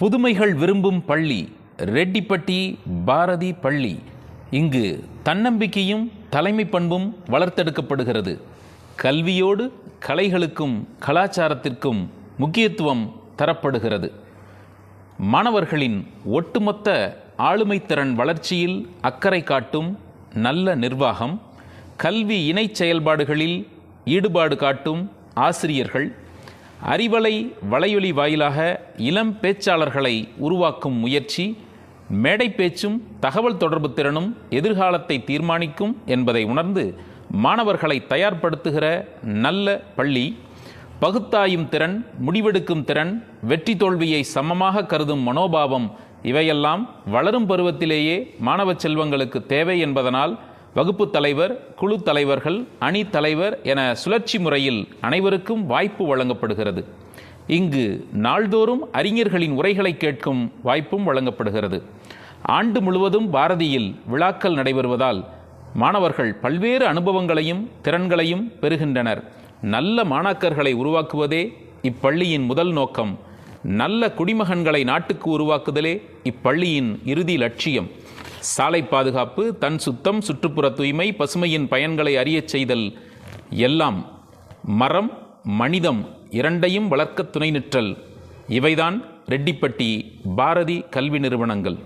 புதுமைகள் விரும்பும் பள்ளி ரெட்டிப்பட்டி பாரதி பள்ளி. இங்கு தன்னம்பிக்கையும் தலைமை பண்பும் வளர்த்தெடுக்கப்படுகிறது. கல்வியோடு கலைகளுக்கும் கலாச்சாரத்திற்கும் முக்கியத்துவம் தரப்படுகிறது. மாணவர்களின் ஒட்டுமொத்த ஆளுமைத்திறன் வளர்ச்சியில் அக்கறை காட்டும் நல்ல நிர்வாகம் கல்வி இணைச் செயல்பாடுகளில் ஈடுபாடு காட்டும் ஆசிரியர்கள் அறிவலை வலையொலி வாயிலாக இளம் பேச்சாளர்களை உருவாக்கும் முயற்சி மேடை பேச்சும் தகவல் தொடர்பு திறனும் எதிர்காலத்தை தீர்மானிக்கும் என்பதை உணர்ந்து மாணவர்களை தயார்படுத்துகிற நல்ல பள்ளி பகுத்தாயும் திறன் முடிவெடுக்கும் திறன் வெற்றி தோல்வியை சமமாக கருதும் மனோபாவம் இவையெல்லாம் வளரும் பருவத்திலேயே மாணவ செல்வங்களுக்கு தேவை என்பதனால் வகுப்பு தலைவர் குழு தலைவர்கள் அணி தலைவர் என சுழற்சி முறையில் அனைவருக்கும் வாய்ப்பு வழங்கப்படுகிறது. இங்கு நாள்தோறும் அறிஞர்களின் உரைகளை கேட்கும் வாய்ப்பும் வழங்கப்படுகிறது. ஆண்டு முழுவதும் பாரதியில் விழாக்கள் நடைபெறுவதால் மாணவர்கள் பல்வேறு அனுபவங்களையும் திறன்களையும் பெறுகின்றனர். நல்ல மாணாக்கர்களை உருவாக்குவதே இப்பள்ளியின் முதல் நோக்கம். நல்ல குடிமகன்களை நாட்டுக்கு உருவாக்குதலே இப்பள்ளியின் இறுதி லட்சியம். சாலை பாதுகாப்பு தன் சுத்தம் சுற்றுப்புற தூய்மை பசுமையின் பயன்களை அறியச் செய்தல் எல்லாம் மரம் மனிதம் இரண்டையும் வளர்க்க துணை நிற்றல். இவைதான் ரெட்டிப்பட்டி பாரதி கல்வி நிறுவனங்கள்.